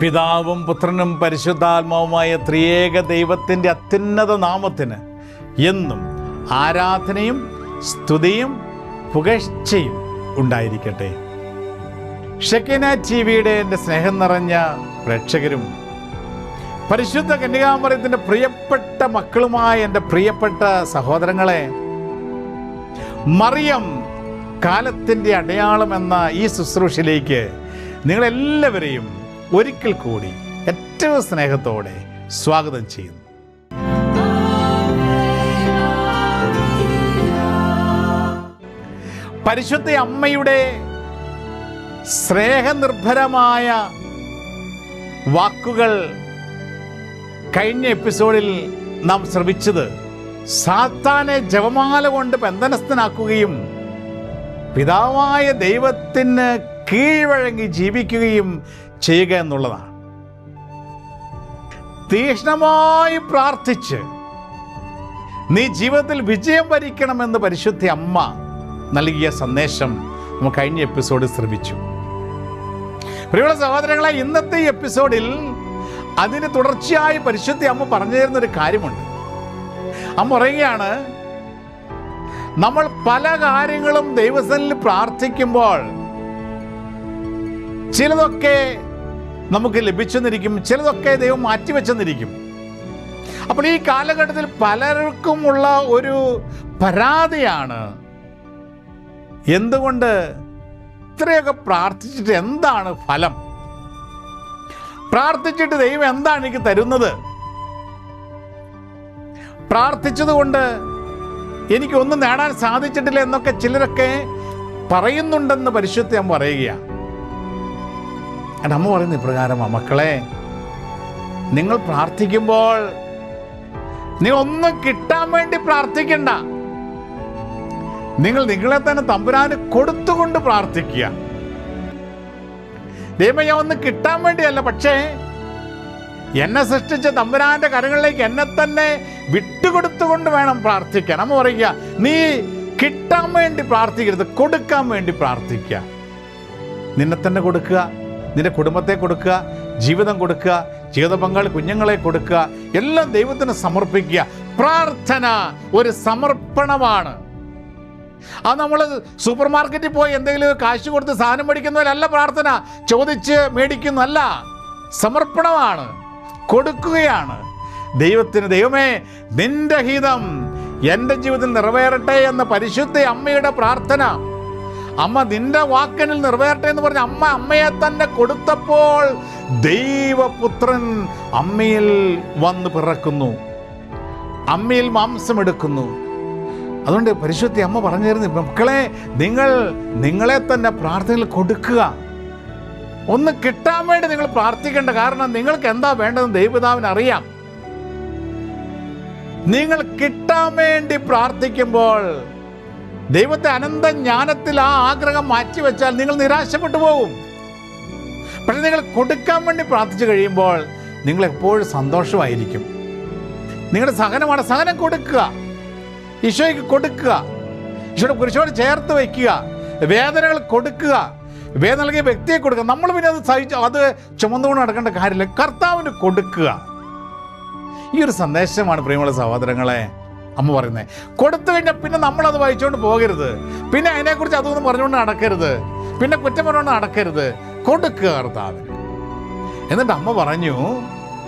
പിതാവും പുത്രനും പരിശുദ്ധാത്മാവുമായ ത്രിയേക ദൈവത്തിന്റെ അത്യുന്നത നാമത്തിന് എന്നും ആരാധനയും സ്തുതിയും പുകഴ്ചയും ഉണ്ടായിരിക്കട്ടെ. ഷെക്കിന ടി വിയുടെ എന്റെ സ്നേഹം നിറഞ്ഞ പ്രേക്ഷകരും പരിശുദ്ധ കന്യകാമറിയത്തിന്റെ പ്രിയപ്പെട്ട മക്കളുമായ എന്റെ പ്രിയപ്പെട്ട സഹോദരങ്ങളെ മറിയം കാലത്തിന്റെ അടയാളം എന്ന ഈ ശുശ്രൂഷയിലേക്ക് നിങ്ങളെല്ലാവരെയും ഒരിക്കൽ കൂടി ഏറ്റവും സ്നേഹത്തോടെ സ്വാഗതം ചെയ്യുന്നു. പരിശുദ്ധ അമ്മയുടെ സ്നേഹനിർഭരമായ വാക്കുകൾ കഴിഞ്ഞ എപ്പിസോഡിൽ നാം ശ്രമിച്ചത് സാത്താനെ ജപമാല കൊണ്ട് ബന്ധനസ്ഥനാക്കുകയും പിതാവായ ദൈവത്തിന് കീഴ്വഴങ്ങി ജീവിക്കുകയും ചെയ്യുക എന്നുള്ളതാണ്. തീക്ഷ്ണമായി പ്രാർത്ഥിച്ച് നീ ജീവിതത്തിൽ വിജയം വരിക്കണമെന്ന് പരിശുദ്ധ അമ്മ നൽകിയ സന്ദേശം നമ്മൾ കഴിഞ്ഞ എപ്പിസോഡിൽ ശ്രമിച്ചു പ്രിയമുള്ള സഹോദരങ്ങളെ ഇന്നത്തെ എപ്പിസോഡിൽ അതിന് തുടർച്ചയായി പരിശുദ്ധ അമ്മ പറഞ്ഞു തരുന്ന ഒരു കാര്യമുണ്ട്. അമ്മ പറയുകയാണ് നമ്മൾ പല കാര്യങ്ങളും ദൈവസനിൽ പ്രാർത്ഥിക്കുമ്പോൾ ചിലതൊക്കെ നമുക്ക് ലഭിച്ചെന്നിരിക്കും ചിലതൊക്കെ ദൈവം മാറ്റിവെച്ചെന്നിരിക്കും. അപ്പോൾ ഈ കാലഘട്ടത്തിൽ പലർക്കുമുള്ള ഒരു പരാതിയാണ്. എന്തുകൊണ്ട് ഇത്രയൊക്കെ പ്രാർത്ഥിച്ചിട്ട് എന്താണ് ഫലം? പ്രാർത്ഥിച്ചിട്ട് ദൈവം എന്താണ് എനിക്ക് തരുന്നത്? പ്രാർത്ഥിച്ചതുകൊണ്ട് എനിക്കൊന്നും നേടാൻ സാധിച്ചിട്ടില്ല എന്നൊക്കെ ചിലരൊക്കെ പറയുന്നുണ്ടെന്ന് പരിശുദ്ധം പറയുകയാണ്. എന്റെ അമ്മ പറയുന്ന ഇപ്രകാരമാണ് മക്കളെ നിങ്ങൾ പ്രാർത്ഥിക്കുമ്പോൾ നിങ്ങൾ ഒന്നും കിട്ടാൻ വേണ്ടി പ്രാർത്ഥിക്കണ്ട. നിങ്ങൾ നിങ്ങളെ തന്നെ തമ്പുരാന് കൊടുത്തുകൊണ്ട് പ്രാർത്ഥിക്കുക. ദൈവം ഞാൻ ഒന്നും കിട്ടാൻ വേണ്ടിയല്ല പക്ഷേ എന്നെ സൃഷ്ടിച്ച തമ്പുരാന്റെ കരങ്ങളിലേക്ക് എന്നെ തന്നെ വിട്ടുകൊടുത്തുകൊണ്ട് വേണം പ്രാർത്ഥിക്കാൻ. അമ്മ പറയുക നീ കിട്ടാൻ വേണ്ടി പ്രാർത്ഥിക്കരുത് കൊടുക്കാൻ വേണ്ടി പ്രാർത്ഥിക്കുക. നിന്നെ തന്നെ കൊടുക്കുക. നിന്റെ കുടുംബത്തെ കൊടുക്കുക ജീവിതം കൊടുക്കുക ജീവിത പങ്കാളി കുഞ്ഞുങ്ങളെ കൊടുക്കുക എല്ലാം ദൈവത്തിന് സമർപ്പിക്കുക. പ്രാർത്ഥന ഒരു സമർപ്പണമാണ്. അത് നമ്മൾ സൂപ്പർ മാർക്കറ്റിൽ പോയി എന്തെങ്കിലും കാശ് കൊടുത്ത് സാധനം മേടിക്കുന്നവരല്ല പ്രാർത്ഥന ചോദിച്ച് മേടിക്കുന്നതല്ല. സമർപ്പണമാണ്. കൊടുക്കുകയാണ്. ദൈവത്തിന് ദൈവമേ നിന്റെ ഹിതം എന്റെ ജീവിതത്തിൽ നിറവേറട്ടെ എന്ന പരിശുദ്ധ അമ്മയുടെ പ്രാർത്ഥന. അമ്മ നിന്റെ വാക്കനിൽ നിറവേറട്ടെ എന്ന് പറഞ്ഞ അമ്മ അമ്മയെ തന്നെ കൊടുത്തപ്പോൾ ദൈവപുത്രൻ അമ്മയിൽ വന്ന് പിറക്കുന്നു. അമ്മയിൽ മാംസം എടുക്കുന്നു. അതുകൊണ്ട് പരിശുദ്ധി അമ്മ പറഞ്ഞു തരുന്നു മക്കളെ നിങ്ങൾ നിങ്ങളെ തന്നെ പ്രാർത്ഥനയിൽ കൊടുക്കുക. ഒന്ന് കിട്ടാൻ വേണ്ടി നിങ്ങൾ പ്രാർത്ഥിക്കേണ്ട കാരണം നിങ്ങൾക്ക് എന്താ വേണ്ടതെന്ന് ദൈവപിതാവിന് അറിയാം. നിങ്ങൾ കിട്ടാൻ വേണ്ടി പ്രാർത്ഥിക്കുമ്പോൾ ദൈവത്തെ അനന്ത ജ്ഞാനത്തിൽ ആ ആഗ്രഹം മാറ്റിവെച്ചാൽ നിങ്ങൾ നിരാശപ്പെട്ടു പോകും. പക്ഷെ നിങ്ങൾ കൊടുക്കാൻ വേണ്ടി പ്രാർത്ഥിച്ചു കഴിയുമ്പോൾ നിങ്ങൾ എപ്പോഴും സന്തോഷമായിരിക്കും. നിങ്ങളുടെ സഹനമാണ് സഹനം കൊടുക്കുക. ഈശോയ്ക്ക് കൊടുക്കുക. ഈശോയുടെ കുരിശോട് ചേർത്ത് വയ്ക്കുക. വേദനകൾ കൊടുക്കുക. വേദന നൽകിയ വ്യക്തിയെ കൊടുക്കുക. നമ്മൾ പിന്നെ അത് സഹിച്ചു അത് ചുമന്നുകൊണ്ട് നടക്കേണ്ട കാര്യമില്ല. കർത്താവിന് കൊടുക്കുക. ഈ ഒരു സന്ദേശമാണ് പ്രിയമുള്ള സഹോദരങ്ങളെ അമ്മ പറയുന്നത് കൊടുത്തു കഴിഞ്ഞാൽ പിന്നെ നമ്മളത് വായിച്ചുകൊണ്ട് പോകരുത്. പിന്നെ അതിനെക്കുറിച്ച് അതൊന്നും പറഞ്ഞുകൊണ്ട് നടക്കരുത്. പിന്നെ കുറ്റം പറഞ്ഞുകൊണ്ട് നടക്കരുത്. കൊടുക്കുക കർത്താവിന് എന്നിട്ട് അമ്മ പറഞ്ഞു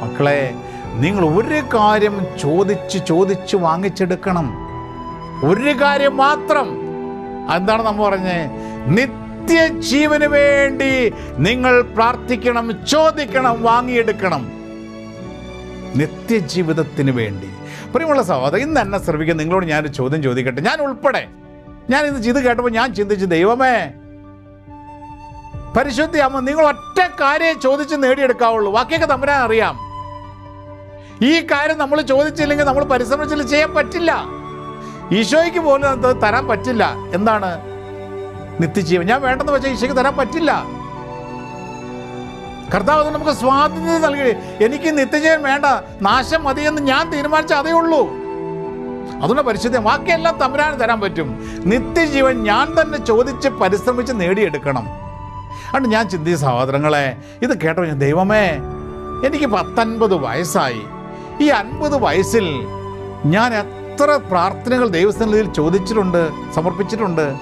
മക്കളെ നിങ്ങൾ ഒരു കാര്യം ചോദിച്ച് ചോദിച്ച് വാങ്ങിച്ചെടുക്കണം. ഒരു കാര്യം മാത്രം. എന്താണ് നമ്മ പറഞ്ഞേ? നിത്യജീവന് വേണ്ടി നിങ്ങൾ പ്രാർത്ഥിക്കണം ചോദിക്കണം വാങ്ങിയെടുക്കണം. നിത്യജീവിതത്തിന് വേണ്ടി. പ്രിയമുള്ള സഹോദരൻ ഇന്ന് എന്നെ ശ്രമിക്കുന്ന നിങ്ങളോട് ഞാനൊരു ചോദ്യം ചോദിക്കട്ടെ. ഞാൻ ഉൾപ്പെടെ. ഞാൻ ഇന്ന് ചെയ്ത് കേട്ടപ്പോൾ ഞാൻ ചിന്തിച്ചു ദൈവമേ പരിശുദ്ധി അമ്മ നിങ്ങൾ ഒറ്റ കാര്യം ചോദിച്ച് നേടിയെടുക്കാവുള്ളൂ. ബാക്കിയൊക്കെ തമ്പരാൻ അറിയാം. ഈ കാര്യം നമ്മൾ ചോദിച്ചില്ലെങ്കിൽ നമ്മൾ പരിശ്രമിച്ചില്ല ചെയ്യാൻ പറ്റില്ല. ഈശോയ്ക്ക് പോലും അത് തരാൻ പറ്റില്ല. എന്താണ്? നിത്യജീവൻ. ഞാൻ വേണ്ടെന്ന് വെച്ചാൽ ഈശോയ്ക്ക് തരാൻ പറ്റില്ല. കർത്താവ് നമുക്ക് സ്വാതന്ത്ര്യം നൽകി. എനിക്ക് നിത്യജയം വേണ്ട. നാശം മതിയെന്ന് ഞാൻ തീരുമാനിച്ച അതേ ഉള്ളൂ. അതുകൊണ്ട് പരിശുദ്ധ ബാക്കിയെല്ലാം തമ്പുരാന് തരാൻ പറ്റും. നിത്യജീവൻ ഞാൻ തന്നെ ചോദിച്ച് പരിശ്രമിച്ച് നേടിയെടുക്കണം. അതുകൊണ്ട് ഞാൻ ചിന്തിച്ച സഹോദരങ്ങളെ ഇത് കേട്ടോ ഞാൻ ദൈവമേ എനിക്ക് പത്തൊൻപത് വയസ്സായി. ഈ അൻപത് വയസ്സിൽ ഞാൻ എത്ര പ്രാർത്ഥനകൾ ദൈവസ്ഥാനത്തിൽ ചോദിച്ചിട്ടുണ്ട് സമർപ്പിച്ചിട്ടുണ്ട്.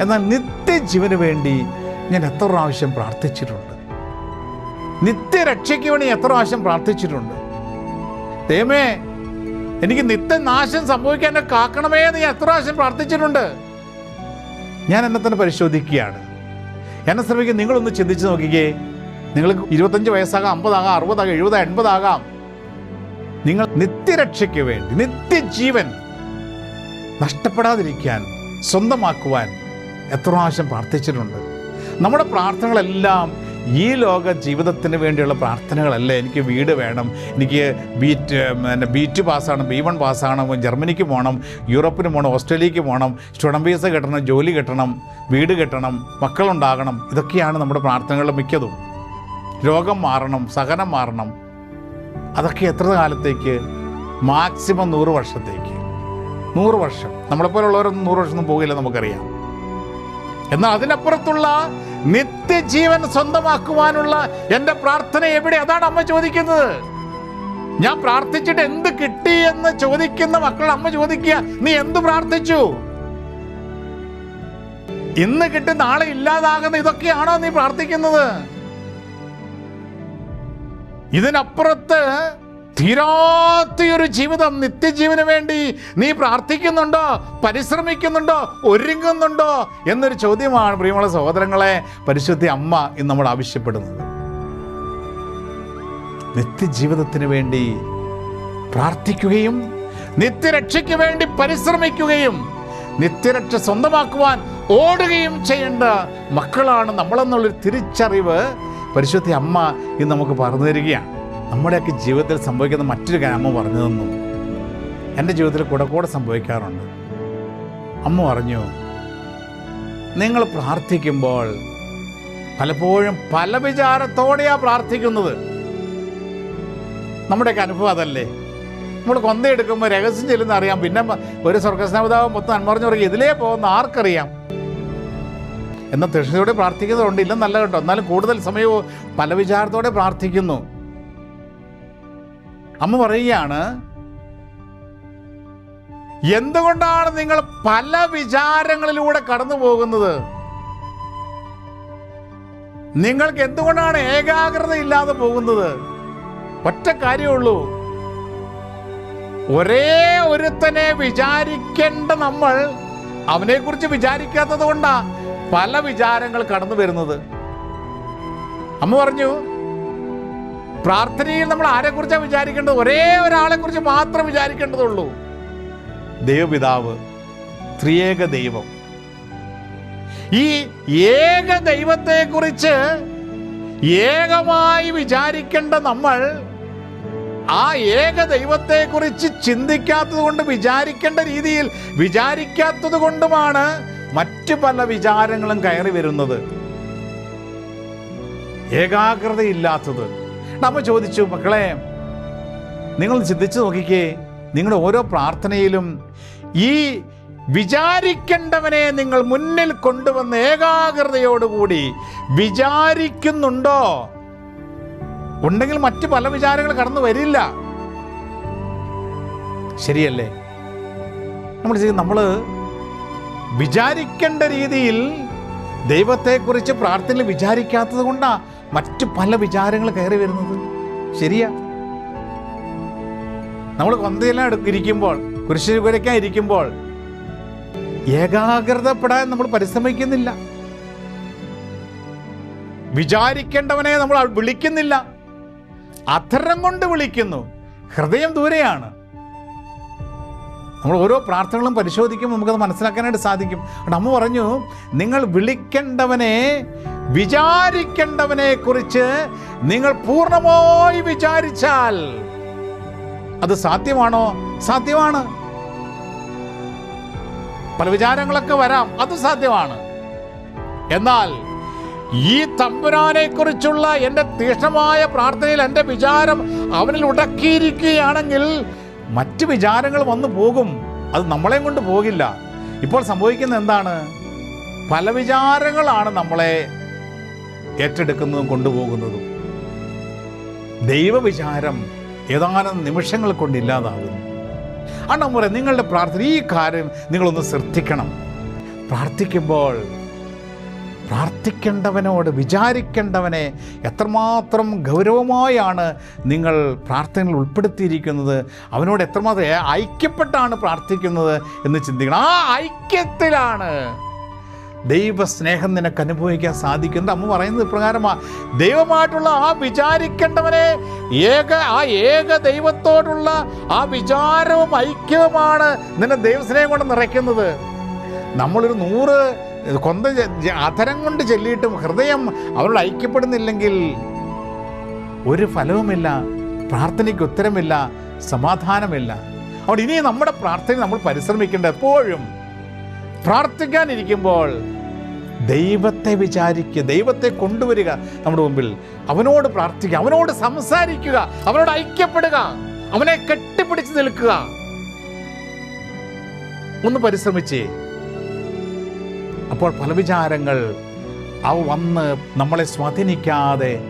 എന്നാൽ നിത്യജീവന് വേണ്ടി ഞാൻ എത്ര പ്രാവശ്യം പ്രാർത്ഥിച്ചിട്ടുണ്ട്. നിത്യരക്ഷയ്ക്ക് വേണ്ടി എത്ര പ്രാവശ്യം പ്രാർത്ഥിച്ചിട്ടുണ്ട്. ദൈവമേ എനിക്ക് നിത്യനാശം സംഭവിക്കാൻ കാക്കണമേ എന്ന് ഞാൻ എത്ര പ്രാവശ്യം പ്രാർത്ഥിച്ചിട്ടുണ്ട്. ഞാൻ എന്നെ തന്നെ പരിശോധിക്കുകയാണ്. എന്നെ ശ്രമിക്കുക നിങ്ങളൊന്ന് ചിന്തിച്ച് നോക്കിക്കേ. നിങ്ങൾക്ക് ഇരുപത്തഞ്ച് വയസ്സാകാം അമ്പതാകാം അറുപതാകാം എഴുപത് എൺപതാകാം. നിങ്ങൾ നിത്യരക്ഷയ്ക്ക് വേണ്ടി നിത്യജീവൻ നഷ്ടപ്പെടാതിരിക്കാൻ സ്വന്തമാക്കുവാൻ എത്ര പ്രാവശ്യം പ്രാർത്ഥിച്ചിട്ടുണ്ട്. നമ്മുടെ പ്രാർത്ഥനകളെല്ലാം ഈ ലോക ജീവിതത്തിന് വേണ്ടിയുള്ള പ്രാർത്ഥനകളല്ല? എനിക്ക് വീട് വേണം. എനിക്ക് ബീറ്റ് പിന്നെ ബീറ്റ് പാസ്സാണ് ബി വൺ പാസ്സാണ് ജർമ്മനിക്ക് പോകണം യൂറോപ്പിന് പോകണം ഓസ്ട്രേലിയക്ക് പോകണം സ്റ്റുഡന്റ് വീസ കിട്ടണം ജോലി കിട്ടണം വീട് കിട്ടണം മക്കളുണ്ടാകണം. ഇതൊക്കെയാണ് നമ്മുടെ പ്രാർത്ഥനകൾ മിക്കതും. രോഗം മാറണം സഹനം മാറണം. അതൊക്കെ എത്ര കാലത്തേക്ക്? മാക്സിമം നൂറ് വർഷത്തേക്ക്. നൂറ് വർഷം. നമ്മളെപ്പോലുള്ളവരൊന്നും നൂറ് വർഷമൊന്നും പോകില്ല നമുക്കറിയാം. എന്നാൽ അതിനപ്പുറത്തുള്ള നിത്യജീവൻ സ്വന്തമാക്കുവാനുള്ള എന്റെ പ്രാർത്ഥന എവിടെ? അതാണ് അമ്മ ചോദിക്കുന്നത്. ഞാൻ പ്രാർത്ഥിച്ചിട്ട് എന്ത് കിട്ടി എന്ന് ചോദിക്കുന്ന മക്കൾ അമ്മ ചോദിക്കുക നീ എന്ത് പ്രാർത്ഥിച്ചു? ഇന്ന് കിട്ടി നാളെ ഇല്ലാതാകുന്ന ഇതൊക്കെയാണോ നീ പ്രാർത്ഥിക്കുന്നത്? ഇതിനപ്പുറത്ത് തീരാത്തൊരു ജീവിതം നിത്യജീവന് വേണ്ടി നീ പ്രാർത്ഥിക്കുന്നുണ്ടോ? പരിശ്രമിക്കുന്നുണ്ടോ? ഒരുങ്ങുന്നുണ്ടോ? എന്നൊരു ചോദ്യമാണ് പ്രിയമുള്ള സഹോദരങ്ങളെ പരിശുദ്ധി അമ്മ ഇന്ന് നമ്മൾ ആവശ്യപ്പെടുന്നത്. നിത്യജീവിതത്തിന് വേണ്ടി പ്രാർത്ഥിക്കുകയും നിത്യരക്ഷയ്ക്ക് വേണ്ടി പരിശ്രമിക്കുകയും നിത്യരക്ഷ സ്വന്തമാക്കുവാൻ ഓടുകയും ചെയ്യേണ്ട മക്കളാണ് നമ്മളെന്നുള്ളൊരു തിരിച്ചറിവ് പരിശുദ്ധി അമ്മ ഇന്ന് നമുക്ക് പറഞ്ഞു തരികയാണ്. നമ്മുടെയൊക്കെ ജീവിതത്തിൽ സംഭവിക്കുന്ന മറ്റൊരു കാര്യം അമ്മ പറഞ്ഞു തന്നു എന്റെ ജീവിതത്തിൽ കൂടെ കൂടെ സംഭവിക്കാറുണ്ട്. അമ്മ പറഞ്ഞു നിങ്ങൾ പ്രാർത്ഥിക്കുമ്പോൾ പലപ്പോഴും പല വിചാരത്തോടെയാണ് പ്രാർത്ഥിക്കുന്നത്. നമ്മുടെയൊക്കെ അനുഭവം അതല്ലേ? നമ്മൾ കൊന്തയെടുക്കുമ്പോൾ രഹസ്യം ചെല്ലുന്ന അറിയാം. പിന്നെ ഒരു സ്വർഗസ്നാപിതാവ് മൊത്തം അന്മറിഞ്ഞു പറയും ഇതിലേ പോകുന്ന ആർക്കറിയാം? എന്നാൽ തൃഷ്ണയോടെ പ്രാർത്ഥിക്കുന്നതുകൊണ്ട് ഇല്ലെന്നല്ല കേട്ടോ. എന്നാലും കൂടുതൽ സമയവും പല വിചാരത്തോടെ പ്രാർത്ഥിക്കുന്നു. അമ്മ പറയുകയാണ് എന്തുകൊണ്ടാണ് നിങ്ങൾ പല വിചാരങ്ങളിലൂടെ കടന്നു പോകുന്നത്? നിങ്ങൾക്ക് എന്തുകൊണ്ടാണ് ഏകാഗ്രത ഇല്ലാതെ പോകുന്നത്? ഒറ്റ കാര്യമുള്ളൂ ഒരേ ഒരുത്തനെ വിചാരിക്കേണ്ട നമ്മൾ അവനെക്കുറിച്ച് വിചാരിക്കാത്തത് കൊണ്ടാ പല വിചാരങ്ങൾ കടന്നു വരുന്നത്. അമ്മ പറഞ്ഞു പ്രാർത്ഥനയിൽ നമ്മൾ ആരെക്കുറിച്ചാണ് വിചാരിക്കേണ്ടത്? ഒരേ ഒരാളെ കുറിച്ച് മാത്രം വിചാരിക്കേണ്ടതുള്ളൂ. ദൈവപിതാവ് ത്രിയേക ദൈവം. ഈ ഏക ദൈവത്തെക്കുറിച്ച് ഏകമായി വിചാരിക്കേണ്ട നമ്മൾ ആ ഏക ദൈവത്തെക്കുറിച്ച് ചിന്തിക്കാത്തത് കൊണ്ട് വിചാരിക്കേണ്ട രീതിയിൽ വിചാരിക്കാത്തത് കൊണ്ടുമാണ് മറ്റു പല വിചാരങ്ങളും കയറി വരുന്നത്. ഏകാഗ്രതയില്ലാത്തത്. നമ്മ ചോദിച്ചു മക്കളെ നിങ്ങൾ ചിന്തിച്ചു നോക്കിക്കേ നിങ്ങളുടെ ഓരോ പ്രാർത്ഥനയിലും ഈ വിചാരിക്കേണ്ടവനെ നിങ്ങൾ മുന്നിൽ കൊണ്ടുവന്ന് ഏകാഗ്രതയോടുകൂടി വിചാരിക്കുന്നുണ്ടോ? ഉണ്ടെങ്കിൽ മറ്റു പല വിചാരങ്ങൾ കടന്നു വരില്ല. ശരിയല്ലേ? നമ്മൾ നമ്മൾ വിചാരിക്കേണ്ട രീതിയിൽ ദൈവത്തെക്കുറിച്ച് പ്രാർത്ഥനയിൽ വിചാരിക്കാത്തത് കൊണ്ടാണ് മറ്റു പല വിചാരങ്ങൾ കയറി വരുന്നത്. ശരിയാ. നമ്മൾ കൊന്തയെല്ലാം ഇരിക്കുമ്പോൾ കുരിശ് കുരയ്ക്കാൻ ഇരിക്കുമ്പോൾ ഏകാഗ്രതപ്പെടാൻ നമ്മൾ പരിശ്രമിക്കുന്നില്ല. വിചാരിക്കേണ്ടവനെ നമ്മൾ വിളിക്കുന്നില്ല. അധരം കൊണ്ട് വിളിക്കുന്നു. ഹൃദയം ദൂരെയാണ്. നമ്മൾ ഓരോ പ്രാർത്ഥനകളും പരിശോധിക്കുമ്പോൾ നമുക്കത് മനസ്സിലാക്കാനായിട്ട് സാധിക്കും. അമ്മ പറഞ്ഞു നിങ്ങൾ വിളിക്കേണ്ടവനെ വിചാരിക്കേണ്ടവനെ കുറിച്ച് നിങ്ങൾ പൂർണമായി വിചാരിച്ചാൽ അത് സാധ്യമാണോ? സാധ്യമാണ്. പല വിചാരങ്ങളൊക്കെ വരാം. അത് സാധ്യമാണ്. എന്നാൽ ഈ തമ്പുരാനെ കുറിച്ചുള്ള എന്റെ തീക്ഷണമായ പ്രാർത്ഥനയിൽ എന്റെ വിചാരം അവനിൽ ഉടക്കിയിരിക്കുകയാണെങ്കിൽ മറ്റ് വിചാരങ്ങൾ വന്നു പോകും. അത് നമ്മളെയും കൊണ്ട് പോകില്ല. ഇപ്പോൾ സംഭവിക്കുന്ന എന്താണ്? പല വിചാരങ്ങളാണ് നമ്മളെ ഏറ്റെടുക്കുന്നതും കൊണ്ടുപോകുന്നതും. ദൈവവിചാരം ഏതാനും നിമിഷങ്ങൾ കൊണ്ട് ഇല്ലാതാകുന്നു. അണ്ണമുറ നിങ്ങളുടെ പ്രാർത്ഥന ഈ കാര്യം നിങ്ങളൊന്ന് ശ്രദ്ധിക്കണം. പ്രാർത്ഥിക്കുമ്പോൾ പ്രാർത്ഥിക്കേണ്ടവനോട് വിചാരിക്കേണ്ടവനെ എത്രമാത്രം ഗൗരവമായാണ് നിങ്ങൾ പ്രാർത്ഥനയിൽ ഉൾപ്പെടുത്തിയിരിക്കുന്നത്. അവനോട് എത്രമാത്രം ഐക്യപ്പെട്ടാണ് പ്രാർത്ഥിക്കുന്നത് എന്ന് ചിന്തിക്കണം. ആ ഐക്യത്തിലാണ് ദൈവസ്നേഹം നിനക്ക് അനുഭവിക്കാൻ സാധിക്കുന്നത്. അമ്മ പറയുന്നത് ഇപ്രകാരമാണ് ദൈവമായിട്ടുള്ള ആ വിചാരിക്കേണ്ടവനെ ഏക ആ ഏക ദൈവത്തോടുള്ള ആ വിചാരവും ഐക്യവുമാണ് നിന്നെ ദൈവസ്നേഹം കൊണ്ട് നിറയ്ക്കുന്നത്. നമ്മളൊരു നൂറ് കൊന്ത അധരം കൊണ്ട് ചെല്ലിയിട്ടും ഹൃദയം അവരോട് ഐക്യപ്പെടുന്നില്ലെങ്കിൽ ഒരു ഫലവുമില്ല പ്രാർത്ഥനയ്ക്ക് ഉത്തരമില്ല സമാധാനമില്ല. അതുകൊണ്ട് ഇനി നമ്മുടെ പ്രാർത്ഥന നമ്മൾ പരിശ്രമിക്കേണ്ട എപ്പോഴും പ്രാർത്ഥിക്കാനിരിക്കുമ്പോൾ ദൈവത്തെ വിചാരിക്കുക ദൈവത്തെ കൊണ്ടുവരിക നമ്മുടെ മുമ്പിൽ. അവനോട് പ്രാർത്ഥിക്കുക അവനോട് സംസാരിക്കുക അവനോട് ഐക്യപ്പെടുക അവനെ കെട്ടിപ്പിടിച്ച് നിൽക്കുക. ഒന്ന് പരിശ്രമിച്ചേ. അപ്പോൾ പല വിചാരങ്ങൾ അവ വന്ന് നമ്മളെ സ്വാധീനിക്കാതെ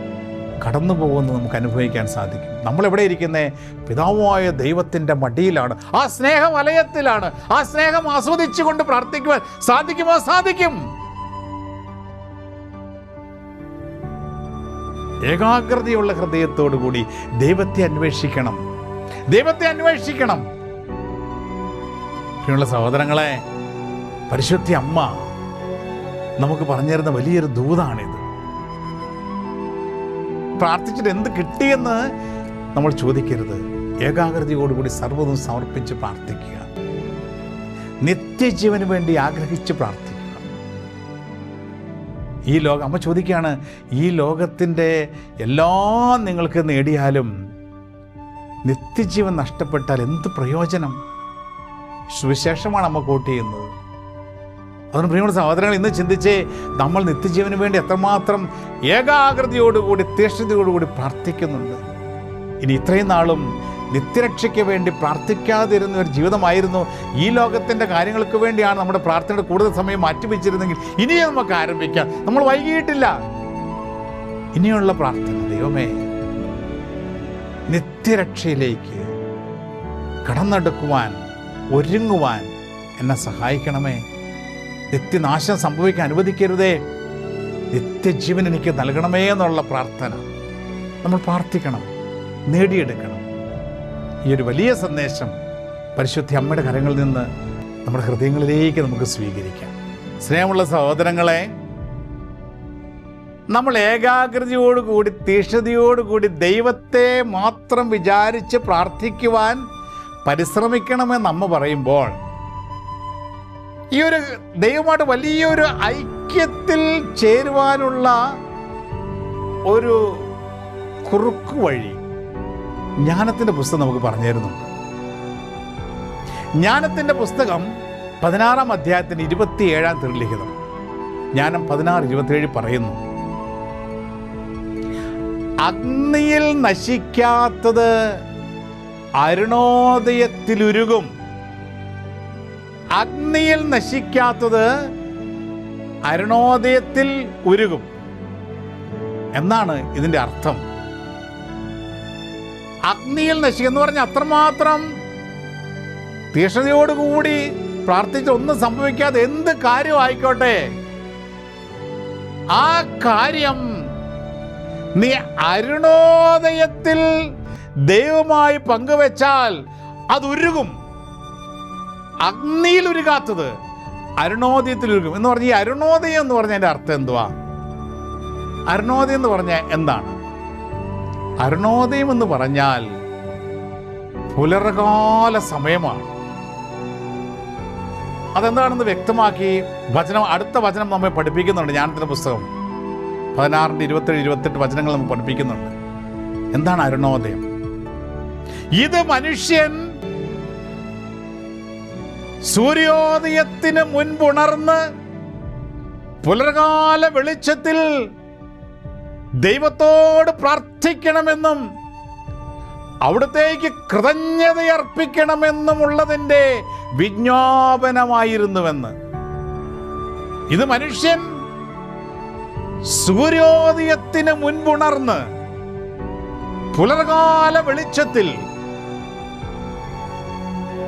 കടന്നു പോകുന്നത് നമുക്ക് അനുഭവിക്കാൻ സാധിക്കും. നമ്മൾ എവിടെ ഇരിക്കുന്നത് പിതാവായ ദൈവത്തിന്റെ മടിയിലാണ്. ആ സ്നേഹ വലയത്തിലാണ് ആ സ്നേഹം ആസ്വദിച്ചുകൊണ്ട് പ്രാർത്ഥിക്കുവാൻ സാധിക്കുമോ? സാധിക്കും. ഏകാഗ്രതയുള്ള ഹൃദയത്തോടു കൂടി ദൈവത്തെ അന്വേഷിക്കണം. ദൈവത്തെ അന്വേഷിക്കണം. പ്രിയമുള്ള സഹോദരങ്ങളെ പരിശുദ്ധി അമ്മ നമുക്ക് പറഞ്ഞിരുന്ന വലിയൊരു ദൂതാണിത്. പ്രാർത്ഥിച്ചിട്ട് എന്ത് കിട്ടിയെന്ന് നമ്മൾ ചോദിക്കരുത്. ഏകാഗ്രതയോടുകൂടി സർവതും സമർപ്പിച്ച് പ്രാർത്ഥിക്കുക. നിത്യജീവന് വേണ്ടി ആഗ്രഹിച്ച് പ്രാർത്ഥിക്കുക. ഈ ലോകം അമ്മ ചോദിക്കുകയാണ് ഈ ലോകത്തിന്റെ എല്ലാം നിങ്ങൾക്ക് നേടിയാലും നിത്യജീവൻ നഷ്ടപ്പെട്ടാൽ എന്ത് പ്രയോജനം? സുവിശേഷമാണ് അമ്മ കോട്ട് ചെയ്യുന്നത്. അതുകൊണ്ട് പ്രിയമുള്ള സഹോദരങ്ങൾ ഇന്ന് ചിന്തിച്ചേ നമ്മൾ നിത്യജീവന് വേണ്ടി എത്രമാത്രം ഏകാഗ്രതയോടുകൂടി തീഷ്ണതയോടുകൂടി പ്രാർത്ഥിക്കുന്നുണ്ട്. ഇനി ഇത്രയും നാളും നിത്യരക്ഷയ്ക്ക് വേണ്ടി പ്രാർത്ഥിക്കാതിരുന്ന ഒരു ജീവിതമായിരുന്നു ഈ ലോകത്തിന്റെ കാര്യങ്ങൾക്ക് വേണ്ടിയാണ് നമ്മുടെ പ്രാർത്ഥനയുടെ കൂടുതൽ സമയം മാറ്റിവെച്ചിരുന്നെങ്കിൽ ഇനിയും നമുക്ക് ആരംഭിക്കാം. നമ്മൾ വൈകിയിട്ടില്ല. ഇനിയുള്ള പ്രാർത്ഥന ദൈവമേ നിത്യരക്ഷയിലേക്ക് കടന്നെടുക്കുവാൻ ഒരുങ്ങുവാൻ എന്നെ സഹായിക്കണമേ. നിത്യനാശം സംഭവിക്കാൻ അനുവദിക്കരുതേ. നിത്യജീവൻ എനിക്ക് നൽകണമേ എന്നുള്ള പ്രാർത്ഥന നമ്മൾ പ്രാർത്ഥിക്കണം നേടിയെടുക്കണം. ഈ ഒരു വലിയ സന്ദേശം പരിശുദ്ധ അമ്മയുടെ കരങ്ങളിൽ നിന്ന് നമ്മുടെ ഹൃദയങ്ങളിലേക്ക് നമുക്ക് സ്വീകരിക്കാം. സ്നേഹമുള്ള സഹോദരങ്ങളെ നമ്മൾ ഏകാഗ്രതയോടുകൂടി തീഷ്ണതയോടുകൂടി ദൈവത്തെ മാത്രം വിചാരിച്ച് പ്രാർത്ഥിക്കുവാൻ പരിശ്രമിക്കണമെന്ന് അമ്മ പറയുമ്പോൾ ഈ ഒരു ദൈവമായിട്ട് വലിയൊരു ഐക്യത്തിൽ ചേരുവാനുള്ള ഒരു കുറുക്കു വഴി ജ്ഞാനത്തിന്റെ പുസ്തകം നമുക്ക് പറഞ്ഞു തരുന്നുണ്ട് ജ്ഞാനത്തിന്റെ പുസ്തകം പതിനാറാം അധ്യായത്തിന് ഇരുപത്തിയേഴാം തിരുലിഖിതം ജ്ഞാനം പതിനാറ് ഇരുപത്തിയേഴ് പറയുന്നു. അഗ്നിയിൽ നശിക്കാത്തത് അരുണോദയത്തിലുരുകും. അഗ്നിയിൽ നശിക്കാത്തത് അരുണോദയത്തിൽ ഉരുകും. എന്നാണ് ഇതിന്റെ അർത്ഥം. അഗ്നിയിൽ നശിക്കുക എന്ന് പറഞ്ഞാൽ അത്രമാത്രം തീഷ്ണതയോടുകൂടി പ്രാർത്ഥിച്ച് ഒന്നും സംഭവിക്കാതെ എന്ത് കാര്യം ആയിക്കോട്ടെ ആ കാര്യം നീ അരുണോദയത്തിൽ ദൈവമായി പങ്കുവെച്ചാൽ അത് ഉരുകും അഗ്നിയിൽ ഉരുകാത്തത് അരുണോദയത്തിൽ ഉരുകും. എന്ന് പറഞ്ഞ ഈ അരുണോദയം എന്ന് പറഞ്ഞതിന്റെ അർത്ഥം എന്തുവാ? അരുണോദയം എന്ന് പറഞ്ഞാൽ എന്താണ്? അരുണോദയം എന്ന് പറഞ്ഞാൽ പുലർകാല സമയമാണ്. അതെന്താണെന്ന് വ്യക്തമാക്കി വചനം അടുത്ത വചനം നമ്മെ പഠിപ്പിക്കുന്നുണ്ട്. ജ്ഞാനത്തിന്റെ പുസ്തകം പതിനാറിന്റെ ഇരുപത്തേഴ് ഇരുപത്തെട്ട് വചനങ്ങൾ നമ്മൾ പഠിപ്പിക്കുന്നുണ്ട്. എന്താണ് അരുണോദയം? ഇത് മനുഷ്യൻ സൂര്യോദയത്തിന് മുൻപുണർന്ന് പുലർകാല വെളിച്ചത്തിൽ ദൈവത്തോട് പ്രാർത്ഥിക്കണമെന്നും അവിടത്തേക്ക് കൃതജ്ഞതയർപ്പിക്കണമെന്നുമുള്ളതിന്റെ വിജ്ഞാപനമായിരുന്നുവെന്ന്. ഇത് മനുഷ്യൻ സൂര്യോദയത്തിന് മുൻപുണർന്ന് പുലർകാല വെളിച്ചത്തിൽ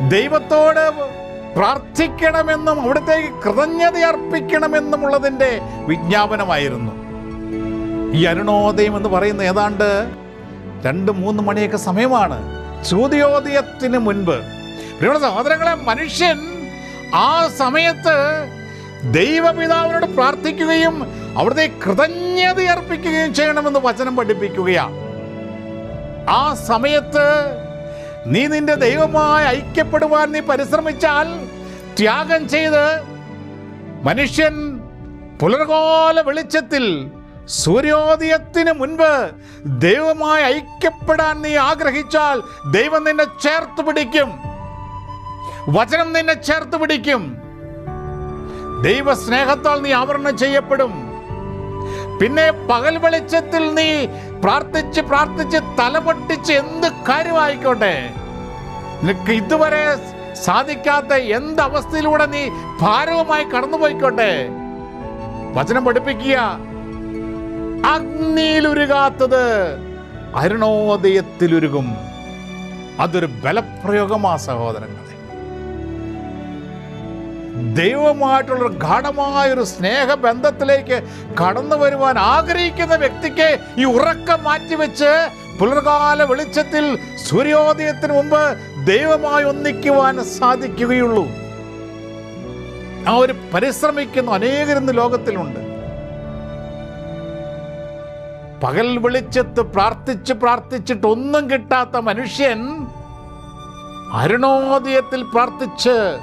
ദൈവത്തോട് പ്രാർത്ഥിക്കണമെന്നും അവിടത്തേക്ക് കൃതജ്ഞത അർപ്പിക്കണമെന്നുമുള്ളതിന്റെ വിജ്ഞാപനമായിരുന്നു. ഈ അരുണോദയം എന്ന് പറയുന്ന ഏതാണ്ട് രണ്ട് മൂന്ന് മണിയൊക്കെ സമയമാണ്. സൂര്യോദയത്തിന് മുൻപ്. സഹോദരങ്ങളെ മനുഷ്യൻ ആ സമയത്ത് ദൈവപിതാവിനോട് പ്രാർത്ഥിക്കുകയും അവിടുത്തെ കൃതജ്ഞത അർപ്പിക്കുകയും ചെയ്യണമെന്ന് വചനം പഠിപ്പിക്കുകയാണ്. ആ സമയത്ത് നീ നിന്റെ ദൈവമായി ഐക്യപ്പെടുവാൻ നീ പരിശ്രമിച്ചാൽ ത്യാഗം ചെയ്ത് മനുഷ്യൻ പുലർകാല വെളിച്ചത്തിൽ സൂര്യോദയത്തിന് മുൻപ് ദൈവമായി ഐക്യപ്പെടാൻ നീ ആഗ്രഹിച്ചാൽ ദൈവം നിന്നെ ചേർത്ത് പിടിക്കും. വചനം നിന്നെ ചേർത്ത് പിടിക്കും. ദൈവ സ്നേഹത്താൽ നീ ആവരണം ചെയ്യപ്പെടും. പിന്നെ പകൽ വെളിച്ചത്തിൽ നീ പ്രാർത്ഥിച്ച് പ്രാർത്ഥിച്ച് തലപൊട്ടിച്ച് എന്ത് കാര്യമായിക്കോട്ടെ? നിനക്ക് ഇതുവരെ സാധിക്കാത്ത എന്ത് അവസ്ഥയിലൂടെ നീ ഭാരവുമായി കടന്നുപോയിക്കോട്ടെ? വചനം പഠിപ്പിക്കുക. അഗ്നിയിലുരുകാത്തത് അരുണോദയത്തിലുരുകും. അതൊരു ബലപ്രയോഗമാ സഹോദരങ്ങളെ. ദൈവമായിട്ടുള്ള ഗാഠമായൊരു സ്നേഹബന്ധത്തിലേക്ക് കടന്നു വരുവാൻ ആഗ്രഹിക്കുന്ന വ്യക്തിക്ക് ഈ ഉറക്കം മാറ്റിവെച്ച് പുലർകാല വെളിച്ചത്തിൽ സൂര്യോദയത്തിന് മുമ്പ് ദൈവമായി ഒന്നിക്കുവാൻ സാധിക്കുകയുള്ളൂ. ആ ഒരു പരിശ്രമിക്കുന്ന. അനേകരുന്ന് ലോകത്തിലുണ്ട്. പകൽ വെളിച്ചത്ത് പ്രാർത്ഥിച്ച് പ്രാർത്ഥിച്ചിട്ട് ഒന്നും കിട്ടാത്ത മനുഷ്യൻ അരുണോദയത്തിൽ പ്രാർത്ഥിച്ച്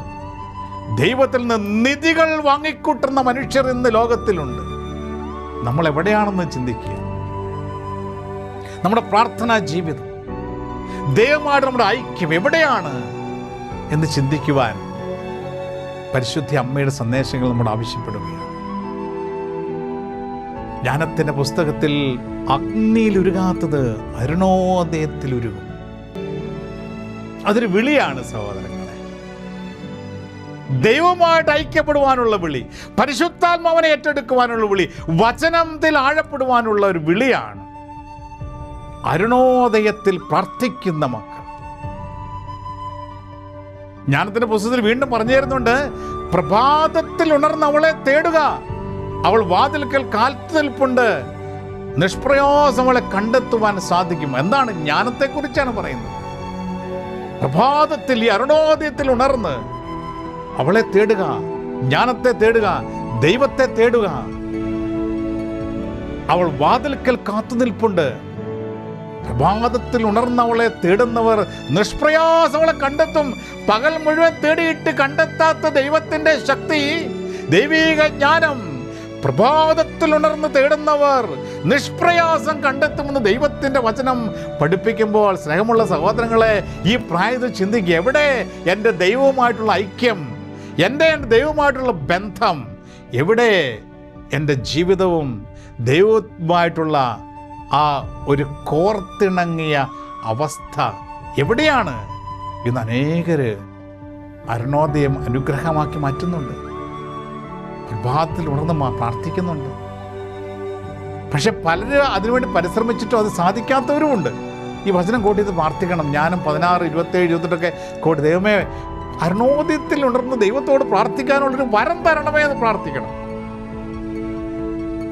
ദൈവത്തിൽ നിന്ന് നിധികൾ വാങ്ങിക്കൂട്ടുന്ന മനുഷ്യർ ഇന്ന് ലോകത്തിലുണ്ട്. നമ്മൾ എവിടെയാണെന്ന് ചിന്തിക്കുക. നമ്മുടെ പ്രാർത്ഥനാ ജീവിതം ദൈവമായിട്ട് നമ്മുടെ ഐക്യം എവിടെയാണ് എന്ന് ചിന്തിക്കുവാൻ പരിശുദ്ധി അമ്മയുടെ സന്ദേശങ്ങൾ നമ്മൾ ആവശ്യപ്പെടുകയാണ്. ജ്ഞാനത്തിന്റെ പുസ്തകത്തിൽ അഗ്നിയിലുരുകാത്തത് അരുണോദയത്തിലുരുകും. അതൊരു വിളിയാണ് സഹോദരങ്ങളെ. ദൈവമായിട്ട് ഐക്യപ്പെടുവാനുള്ള വിളി പരിശുദ്ധാത്മാവനെ ഏറ്റെടുക്കുവാനുള്ള വിളി വചനത്തിൽ ആഴപ്പെടുവാനുള്ള ഒരു വിളിയാണ് അരുണോദയത്തിൽ പ്രാർത്ഥിക്കുന്ന മക്കൾ. ജ്ഞാനത്തിന്റെ പുസ്തകത്തിൽ വീണ്ടും പറഞ്ഞു തരുന്നുണ്ട് പ്രഭാതത്തിൽ ഉണർന്ന് അവളെ തേടുക. അവൾ വാതിൽക്കൽ കാത്തു നിൽപ്പുണ്ട്. നിഷ്പ്രയാസം അവളെ കണ്ടെത്തുവാൻ സാധിക്കും. എന്താണ് ജ്ഞാനത്തെക്കുറിച്ചാണ് പറയുന്നത്? പ്രഭാതത്തിൽ ഈ അരുണോദയത്തിൽ ഉണർന്ന് അവളെ തേടുക ജ്ഞാനത്തെ തേടുക ദൈവത്തെ തേടുക. അവൾ വാതിൽക്കൽ കാത്തു നിൽപ്പുണ്ട്. പ്രഭാതത്തിൽ ഉണർന്നവളെ തേടുന്നവർ നിഷ്പ്രയാസം അവളെ കണ്ടെത്തും. പകൽ മുഴുവൻ തേടിയിട്ട് കണ്ടെത്താത്ത ദൈവത്തിന്റെ ശക്തി ദൈവീക ജ്ഞാനം. പ്രഭാതത്തിൽ ഉണർന്ന് തേടുന്നവർ നിഷ്പ്രയാസം കണ്ടെത്തുമെന്ന് ദൈവത്തിന്റെ വചനം പഠിപ്പിക്കുമ്പോൾ സ്നേഹമുള്ള സഹോദരങ്ങളെ ഈ പ്രായത്തിൽ ചിന്തിക്കുക എവിടെ? എന്റെ ദൈവവുമായിട്ടുള്ള ഐക്യം എന്റെ എന്റെ ദൈവവുമായിട്ടുള്ള ബന്ധം എവിടെ? എന്റെ ജീവിതവും ദൈവവുമായിട്ടുള്ള ആ ഒരു കോർത്തിണങ്ങിയ അവസ്ഥ എവിടെയാണ്? ഇന്ന് അനേകർ അരുണോദയം അനുഗ്രഹമാക്കി മാറ്റുന്നുണ്ട്. പ്രഭാതത്തിൽ ഉണർന്ന് പ്രാർത്ഥിക്കുന്നുണ്ട്. പക്ഷെ പലരും അതിനുവേണ്ടി പരിശ്രമിച്ചിട്ടും അത് സാധിക്കാത്തവരുമുണ്ട് ഈ വചനം കൂട്ടി ഇത് പ്രാർത്ഥിക്കണം. ഞാനും പതിനാറ് ഇരുപത്തേഴ് ഇരുപത്തെട്ടൊക്കെ കോട്ടി ദൈവമേ അരുണോദയത്തിൽ ഉണർന്ന് ദൈവത്തോട് പ്രാർത്ഥിക്കാനുള്ളൊരു വരം തരണമേ എന്ന് പ്രാർത്ഥിക്കണം.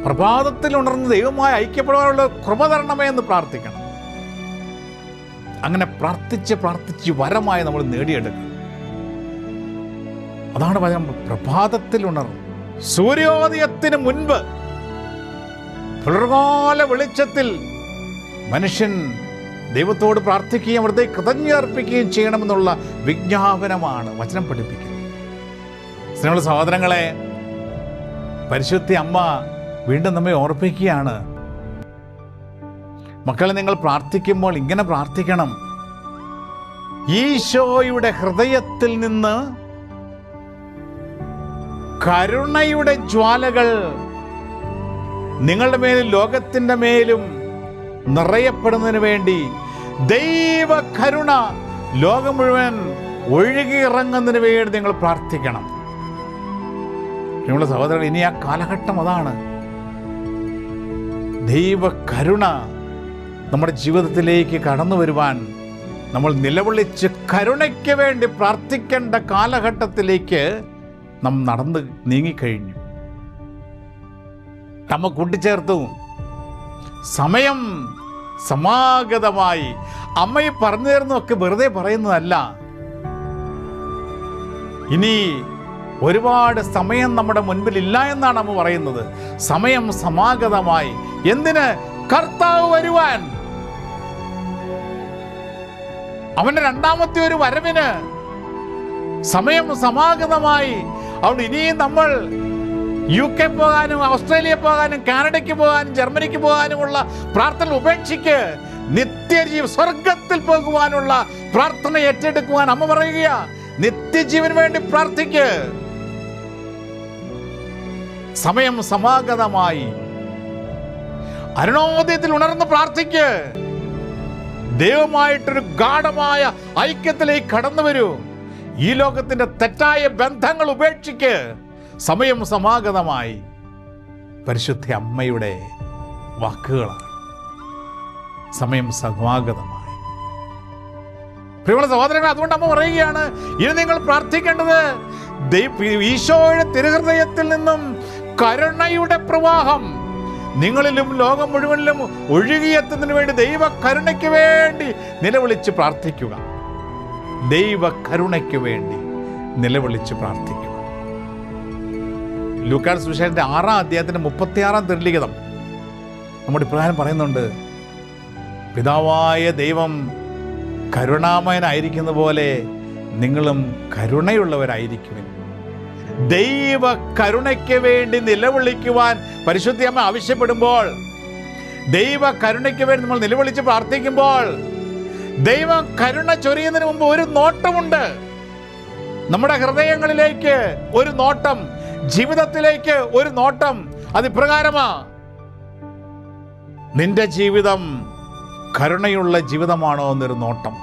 പ്രഭാതത്തിൽ ഉണർന്ന് ദൈവമായി ഐക്യപ്പെടാനുള്ള കൃപ തരണമേ എന്ന് പ്രാർത്ഥിക്കണം. അങ്ങനെ പ്രാർത്ഥിച്ച് പ്രാർത്ഥിച്ച് വരമായി നമ്മൾ നേടിയെടുക്കണം. അതാണ് വചനം. പ്രഭാതത്തിൽ ഉണർന്ന് സൂര്യോദയത്തിന് മുൻപ് പുലർകാല വെളിച്ചത്തിൽ മനുഷ്യൻ ദൈവത്തോട് പ്രാർത്ഥിക്കുകയും അവിടുത്തെ കൃതജ്ഞ അർപ്പിക്കുകയും ചെയ്യണമെന്നുള്ള വിജ്ഞാപനമാണ് വചനം പഠിപ്പിക്കുന്നത്. സ്നേഹ സഹോദരങ്ങളെ പരിശുദ്ധി അമ്മ വീണ്ടും നമ്മെ ഓർപ്പിക്കുകയാണ്. മക്കളെ നിങ്ങൾ പ്രാർത്ഥിക്കുമ്പോൾ ഇങ്ങനെ പ്രാർത്ഥിക്കണം. ഈശോയുടെ ഹൃദയത്തിൽ നിന്ന് കരുണയുടെ ജ്വാലകൾ നിങ്ങളുടെ മേലും ലോകത്തിന്റെ മേലും നിറയപ്പെടുന്നതിന് വേണ്ടി ദൈവ കരുണ ലോകം മുഴുവൻ ഒഴുകിയിറങ്ങുന്നതിന് വേണ്ടി നിങ്ങൾ പ്രാർത്ഥിക്കണം. നിങ്ങളുടെ സഹോദരൻ ഇനി ആ കാലഘട്ടം അതാണ്. ദൈവ കരുണ നമ്മുടെ ജീവിതത്തിലേക്ക് കടന്നു വരുവാൻ നമ്മൾ നിലവിളിച്ച് കരുണയ്ക്ക് വേണ്ടി പ്രാർത്ഥിക്കേണ്ട കാലഘട്ടത്തിലേക്ക് നാം നടന്ന് നീങ്ങിക്കഴിഞ്ഞു. നമ്മ കൂട്ടിച്ചേർത്തു. സമയം സമാഗതമായി. അമ്മയെ പറഞ്ഞു തരുന്നതൊക്കെ വെറുതെ പറയുന്നതല്ല. ഇനി ഒരുപാട് സമയം നമ്മുടെ മുൻപിൽ ഇല്ല എന്നാണ് അമ്മ പറയുന്നത്. സമയം സമാഗതമായി. എന്തിന്? കർത്താവ് വരുവാൻ. അവന്റെ രണ്ടാമത്തെ ഒരു വരവിന് സമയം സമാഗതമായി. അവിടെ ഇനിയും നമ്മൾ യു കെ പോകാനും ഓസ്ട്രേലിയ പോകാനും കാനഡയ്ക്ക് പോകാനും ജർമ്മനിക്ക് പോകാനുമുള്ള പ്രാർത്ഥന ഉപേക്ഷിക്ക് നിത്യജീവ സ്വർഗത്തിൽ പോകുവാനുള്ള പ്രാർത്ഥന ഏറ്റെടുക്കുവാൻ അമ്മ പറയുക നിത്യജീവന് വേണ്ടി പ്രാർത്ഥിക്ക്. സമയം സമാഗതമായി. അരുണോദയത്തിൽ ഉണർന്ന് പ്രാർത്ഥിക്ക്. ദൈവമായിട്ടൊരു ഗാഠമായ ഐക്യത്തിലേക്ക് കടന്നു വരൂ. ഈ ലോകത്തിന്റെ തെറ്റായ ബന്ധങ്ങൾ ഉപേക്ഷിക്ക് സമയം സമാഗതമായി പരിശുദ്ധ അമ്മയുടെ വാക്കുകളാണ്. സമയം സമാഗതമായി. പ്രിയമുള്ള സഹോദരങ്ങൾ അതുകൊണ്ട് അമ്മ പറയുകയാണ് ഇനി നിങ്ങൾ പ്രാർത്ഥിക്കേണ്ടത് ഈശോയുടെ തിരുഹൃദയത്തിൽ നിന്നും കരുണയുടെ പ്രവാഹം നിങ്ങളിലും ലോകം മുഴുവനിലും ഒഴുകിയെത്തുന്നതിന് വേണ്ടി ദൈവ കരുണയ്ക്ക് വേണ്ടി നിലവിളിച്ച് പ്രാർത്ഥിക്കുക. ദൈവ കരുണയ്ക്ക് വേണ്ടി നിലവിളിച്ച് പ്രാർത്ഥിക്കുക. ലൂക്കാർ സുശേഷന്റെ ആറാം അധ്യായത്തിന്റെ മുപ്പത്തിയാറാം തിരലിഖിതം നമ്മുടെ ഇപ്രകാരം പറയുന്നുണ്ട് പിതാവായ ദൈവം കരുണാമയനായിരിക്കുന്ന പോലെ നിങ്ങളും കരുണയുള്ളവരായിരിക്കുവിൻ. ദൈവ കരുണയ്ക്ക് വേണ്ടി നിലവിളിക്കുവാൻ പരിശുദ്ധിയമ്മ ആവശ്യപ്പെടുമ്പോൾ ദൈവ കരുണയ്ക്ക് വേണ്ടി നമ്മൾ നിലവിളിച്ച് പ്രാർത്ഥിക്കുമ്പോൾ ദൈവം കരുണ ചൊരിയുന്നതിന് മുമ്പ് ഒരു നോട്ടമുണ്ട്. നമ്മുടെ ഹൃദയങ്ങളിലേക്ക് ഒരു നോട്ടം ജീവിതത്തിലേക്ക് ഒരു നോട്ടം. അത് ഇപ്രകാരമാ. നിന്റെ ജീവിതം കരുണയുള്ള ജീവിതമാണോ എന്നൊരു നോട്ടം.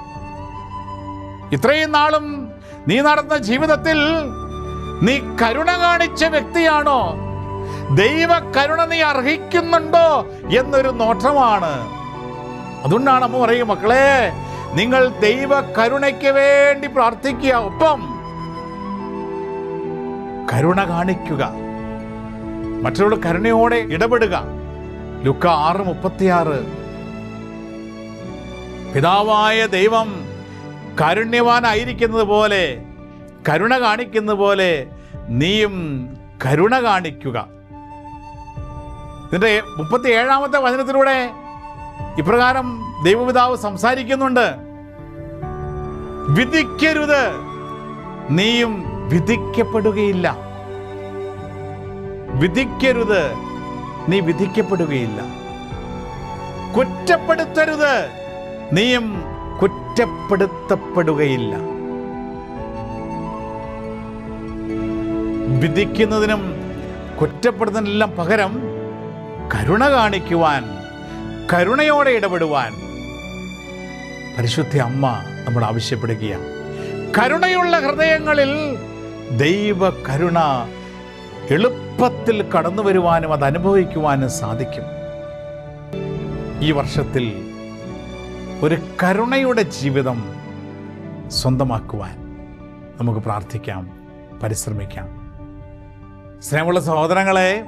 ഇത്രയും നാളും നീ നടന്ന ജീവിതത്തിൽ നീ കരുണ കാണിച്ച വ്യക്തിയാണോ? ദൈവ കരുണ നീ അർഹിക്കുന്നുണ്ടോ എന്നൊരു നോട്ടമാണ്. അതുകൊണ്ടാണ് അമ്മ പറയും മക്കളെ നിങ്ങൾ ദൈവ കരുണയ്ക്ക് വേണ്ടി പ്രാർത്ഥിക്കുക. ഒപ്പം കരുണ കാണിക്കുക. മറ്റുള്ള കരുണയോടെ ഇടപെടുക. ലുക്ക ആറ് മുപ്പത്തിയാറ്. പിതാവായ ദൈവം കാരുണ്യവാനായിരിക്കുന്നത് പോലെ കരുണ കാണിക്കുന്നത് പോലെ നീയും കരുണ കാണിക്കുക. ഇതിന്റെ മുപ്പത്തി ഏഴാമത്തെ വചനത്തിലൂടെ ഇപ്രകാരം ദൈവപിതാവ് സംസാരിക്കുന്നുണ്ട്. വിധിക്കരുത്. നീയും വിധിക്കപ്പെടുകയില്ല. വിധിക്കരുത്. നീ വിധിക്കപ്പെടുകയില്ല. കുറ്റപ്പെടുത്തരുത്. നീയും കുറ്റപ്പെടുത്തപ്പെടുകയില്ല. വിധിക്കുന്നതിനും കുറ്റപ്പെടുന്നതിനെല്ലാം പകരം കരുണ കാണിക്കുവാൻ കരുണയോടെ ഇടപെടുവാൻ പരിശുദ്ധ അമ്മ നമ്മൾ ആവശ്യപ്പെടുകയാണ്. കരുണയുള്ള ഹൃദയങ്ങളിൽ ദൈവ കരുണ എളുപ്പത്തിൽ കടന്നു വരുവാനും അത് അനുഭവിക്കുവാനും സാധിക്കും. ഈ വർഷത്തിൽ ഒരു കരുണയുടെ ജീവിതം സ്വന്തമാക്കുവാൻ നമുക്ക് പ്രാർത്ഥിക്കാം പരിശ്രമിക്കാം. സ്നേഹമുള്ള സഹോദരങ്ങളെ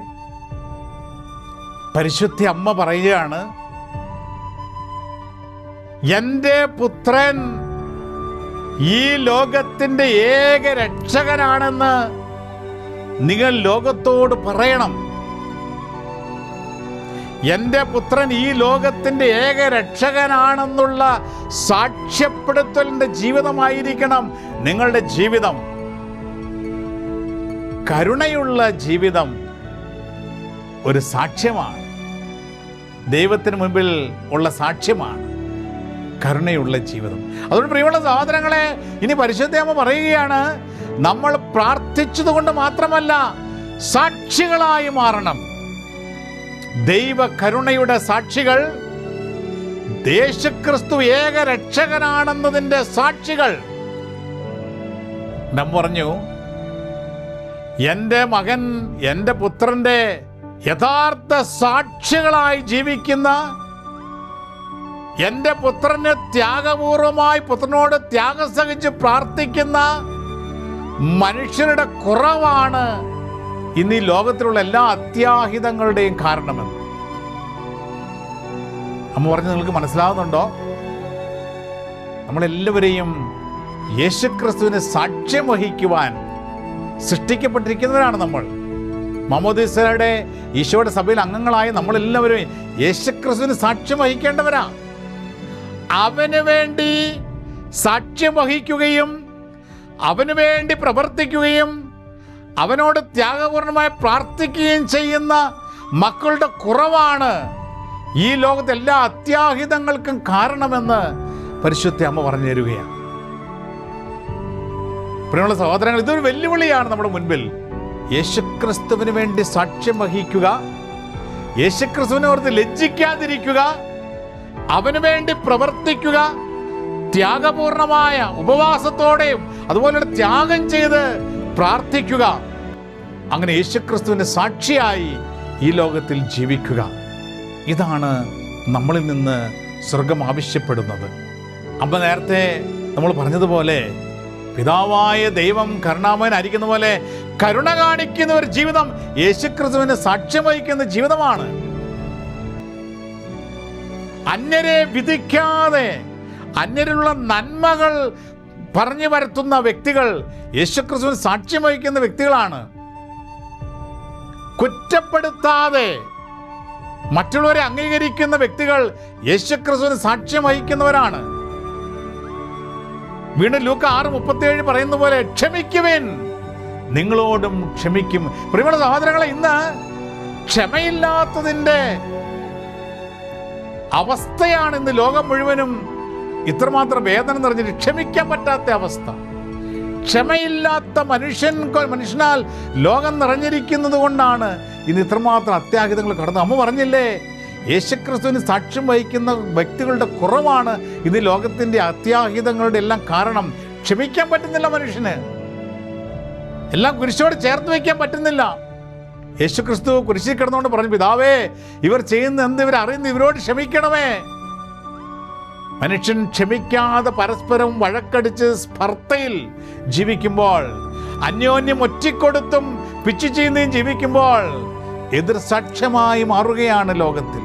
പരിശുദ്ധി അമ്മ പറയുകയാണ് എന്റെ പുത്രൻ ഈ ലോകത്തിന്റെ ഏക രക്ഷകനാണെന്ന് നിങ്ങൾ ലോകത്തോട് പറയണം. എന്റെ പുത്രൻ ഈ ലോകത്തിന്റെ ഏക രക്ഷകനാണെന്നുള്ള സാക്ഷ്യപ്പെടുത്തലിന്റെ ജീവിതമായിരിക്കണം നിങ്ങളുടെ ജീവിതം. കരുണയുള്ള ജീവിതം ഒരു സാക്ഷ്യമാണ്. ദൈവത്തിന് മുമ്പിൽ ഉള്ള സാക്ഷ്യമാണ്. കരുണയുള്ള ജീവിതം. അതുകൊണ്ട് പ്രിയമുള്ള സഹോദരങ്ങളെ ഇനി പരിശുദ്ധമ്മ പറയുകയാണ് നമ്മൾ പ്രാർത്ഥിച്ചതുകൊണ്ട് മാത്രമല്ല സാക്ഷികളായി മാറണം. ദൈവ കരുണയുടെ സാക്ഷികൾ യേശുക്രിസ്തു ഏക രക്ഷകനാണെന്നതിന്റെ സാക്ഷികൾ. നാം പറഞ്ഞു എന്റെ മകൻ എന്റെ പുത്രന്റെ യഥാർത്ഥ സാക്ഷികളായി ജീവിക്കുന്ന എന്റെ പുത്രനെ ത്യാഗപൂർവമായി പുത്രനോട് ത്യാഗം സഹിച്ച് പ്രാർത്ഥിക്കുന്ന മനുഷ്യരുടെ കുറവാണ് ഇന്ന് ഈ ലോകത്തിലുള്ള എല്ലാ അത്യാഹിതങ്ങളുടെയും കാരണമെന്ന്. അമ്മ പറഞ്ഞ് നിങ്ങൾക്ക് മനസ്സിലാവുന്നുണ്ടോ? നമ്മളെല്ലാവരെയും യേശുക്രിസ്തുവിന് സാക്ഷ്യം വഹിക്കുവാൻ സൃഷ്ടിക്കപ്പെട്ടിരിക്കുന്നവരാണ് നമ്മൾ. മമോദീസയുടെ ഈശോയുടെ സഭയിൽ അംഗങ്ങളായ നമ്മളെല്ലാവരും യേശുക്രിസ്തുവിന് സാക്ഷ്യം വഹിക്കേണ്ടവരാ. അവന് വേണ്ടി സാക്ഷ്യം വഹിക്കുകയും അവന് വേണ്ടി പ്രവർത്തിക്കുകയും അവനോട് ത്യാഗപൂർണമായി പ്രാർത്ഥിക്കുകയും ചെയ്യുന്ന മക്കളുടെ കുറവാണ് ഈ ലോകത്തെ എല്ലാ അത്യാഹിതങ്ങൾക്കും കാരണമെന്ന് പരിശുദ്ധ അമ്മ പറഞ്ഞു തരികയാണ്. പ്രിയമുള്ള സഹോദരങ്ങൾ ഇതൊരു വെല്ലുവിളിയാണ് നമ്മുടെ മുൻപിൽ. യേശുക്രിസ്തുവിന് വേണ്ടി സാക്ഷ്യം വഹിക്കുക യേശുക്രിസ്തുവിനെ ഓർത്ത് ലജ്ജിക്കാതിരിക്കുക അവന് വേണ്ടി പ്രവർത്തിക്കുക ത്യാഗപൂർണമായ ഉപവാസത്തോടെയും അതുപോലെ ത്യാഗം ചെയ്ത് പ്രാർത്ഥിക്കുക. അങ്ങനെ യേശുക്രിസ്തുവിന്റെ സാക്ഷിയായി ഈ ലോകത്തിൽ ജീവിക്കുക. ഇതാണ് നമ്മളിൽ നിന്ന് സ്വർഗം ആവശ്യപ്പെടുന്നത്. അപ്പം നേരത്തെ നമ്മൾ പറഞ്ഞതുപോലെ പിതാവായ ദൈവം കരുണാമയനായിരിക്കുന്ന പോലെ കരുണ കാണിക്കുന്ന ഒരു ജീവിതം യേശുക്രിസ്തുവിന് സാക്ഷ്യം വഹിക്കുന്ന ജീവിതമാണ്. അന്യരെ വിധിക്കാതെ അന്യരിലുള്ള നന്മകൾ പറഞ്ഞു വരുത്തുന്ന വ്യക്തികൾ യേശുക്രിസ്തുവിന് സാക്ഷ്യം വഹിക്കുന്ന വ്യക്തികളാണ്. കുറ്റപ്പെടുത്താതെ മറ്റുള്ളവരെ അംഗീകരിക്കുന്ന വ്യക്തികൾ യേശുക്രിസ്തുവിന് സാക്ഷ്യം വഹിക്കുന്നവരാണ്. വീണ്ടും ലൂക്ക ആറ് മുപ്പത്തിയേഴ് പറയുന്ന പോലെ ക്ഷമിക്കുവിൻ. നിങ്ങളോടും ക്ഷമിക്കും. പ്രിയമുള്ള സഹോദരങ്ങളെ ഇന്ന് ക്ഷമയില്ലാത്തതിന്റെ അവസ്ഥയാണ് ഇന്ന് ലോകം മുഴുവനും ഇത്രമാത്രം വേദന നിറഞ്ഞിട്ട് ക്ഷമിക്കാൻ പറ്റാത്ത അവസ്ഥ. ക്ഷമയില്ലാത്ത മനുഷ്യൻ മനുഷ്യനാൽ ലോകം നിറഞ്ഞിരിക്കുന്നത് കൊണ്ടാണ് ഇന്ന് ഇത്രമാത്രം അത്യാഹിതങ്ങൾ കടന്നു അമ്മ പറഞ്ഞില്ലേ യേശുക്രിസ്തുവിന് സാക്ഷ്യം വഹിക്കുന്ന വ്യക്തികളുടെ കുറവാണ് ഇന്ന് ലോകത്തിന്റെ അത്യാഹിതങ്ങളുടെ എല്ലാം കാരണം. ക്ഷമിക്കാൻ പറ്റുന്നില്ല മനുഷ്യന്. എല്ലാം കുരിശോട് ചേർത്ത് വയ്ക്കാൻ പറ്റുന്നില്ല. യേശുക്രിസ്തു കുരിശിൽ കിടന്നുകൊണ്ട് പറഞ്ഞു പിതാവേ ഇവർ ചെയ്യുന്ന എന്ത് ഇവർ അറിയുന്ന ഇവരോട് ക്ഷമിക്കണമേ. മനുഷ്യൻ ക്ഷമിക്കാതെ പരസ്പരം വഴക്കടിച്ച് സ്പർദ്ധയിൽ ജീവിക്കുമ്പോൾ അന്യോന്യം ഒറ്റിക്കൊടുത്തും പിച്ചു ചെയ്യുന്നതും ജീവിക്കുമ്പോൾ എതിർ സാക്ഷ്യമായി മാറുകയാണ് ലോകത്തിൽ.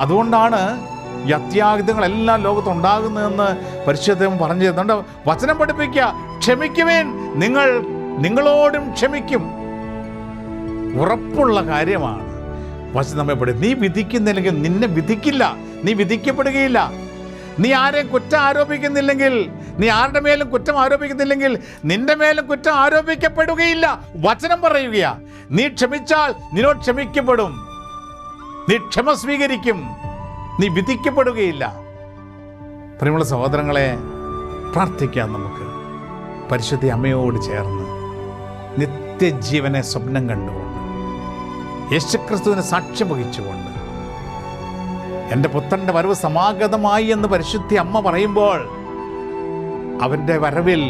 അതുകൊണ്ടാണ് ഈ അത്യാഹിതങ്ങളെല്ലാം ലോകത്തുണ്ടാകുന്നതെന്ന് പരിശുദ്ധം പറഞ്ഞു തരുന്നുണ്ട് വചനം പഠിപ്പിക്കുക. ക്ഷമിക്കുവേൻ. നിങ്ങൾ നിങ്ങളോടും ക്ഷമിക്കും. ഉറപ്പുള്ള കാര്യമാണ്. വചനം നമ്മെ പഠി നീ വിധിക്കുന്നില്ലെങ്കിൽ നിന്നെ വിധിക്കില്ല. നീ വിധിക്കപ്പെടുകയില്ല. നീ ആരെയും കുറ്റം ആരോപിക്കുന്നില്ലെങ്കിൽ നീ ആരുടെ മേലും കുറ്റം ആരോപിക്കുന്നില്ലെങ്കിൽ നിന്റെ മേലും കുറ്റം ആരോപിക്കപ്പെടുകയില്ല. വചനം പറയുകയാ നീ ക്ഷമിച്ചാൽ നിന്നോട് ക്ഷമിക്കപ്പെടും. നീ ക്ഷമ സ്വീകരിക്കും. നീ വിധിക്കപ്പെടുകയില്ല. പ്രിയമുള്ള സഹോദരങ്ങളെ പ്രാർത്ഥിക്കാം നമുക്ക്. പരിശുദ്ധി അമ്മയോട് ചേർന്ന് നിത്യജീവനെ സ്വപ്നം കണ്ടുകൊണ്ട് യേശുക്രിസ്തുവിനെ സാക്ഷ്യം വഹിച്ചുകൊണ്ട്. എന്റെ പുത്രന്റെ വരവ് സമാഗതമായി എന്ന് പരിശുദ്ധി അമ്മ പറയുമ്പോൾ അവന്റെ വരവിൽ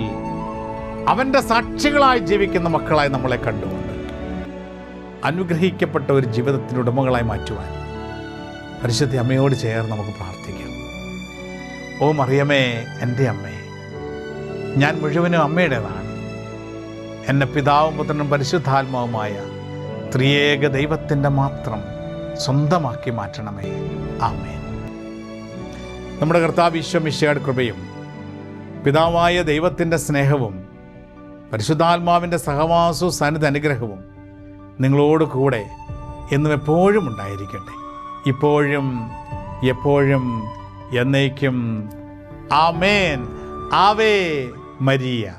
അവന്റെ സാക്ഷികളായി ജീവിക്കുന്ന മക്കളായി നമ്മളെ കണ്ടുകൊണ്ട് അനുഗ്രഹിക്കപ്പെട്ട ഒരു ജീവിതത്തിന്റെ ഉടമകളായി മാറ്റുവാൻ പരിശുദ്ധി അമ്മയോട് ചേർന്ന് നമുക്ക് പ്രാർത്ഥിക്കാം. ഓ മറിയമേ എന്റെ അമ്മേ ഞാൻ മുഴുവനും അമ്മയുടേതാണ്. എന്നെ പിതാവും പുത്രനും പരിശുദ്ധാത്മാവുമായ ത്രിയേക ദൈവത്തിന്റെ മാത്രം സ്വന്തമാക്കി മാറ്റണമേ. ആമേ നമ്മുടെ കർത്താവ് ഈശ്വമിശയുടെ കൃപയും പിതാവായ ദൈവത്തിന്റെ സ്നേഹവും പരിശുദ്ധാത്മാവിന്റെ സഹവാസവും സന്നിധ അനുഗ്രഹവും നിങ്ങളോട് കൂടെ എന്നും എപ്പോഴും ഉണ്ടായിരിക്കട്ടെ. ഇപ്പോഴും എപ്പോഴും എന്നേക്കും. ആമേൻ. ആവേ മരിയ.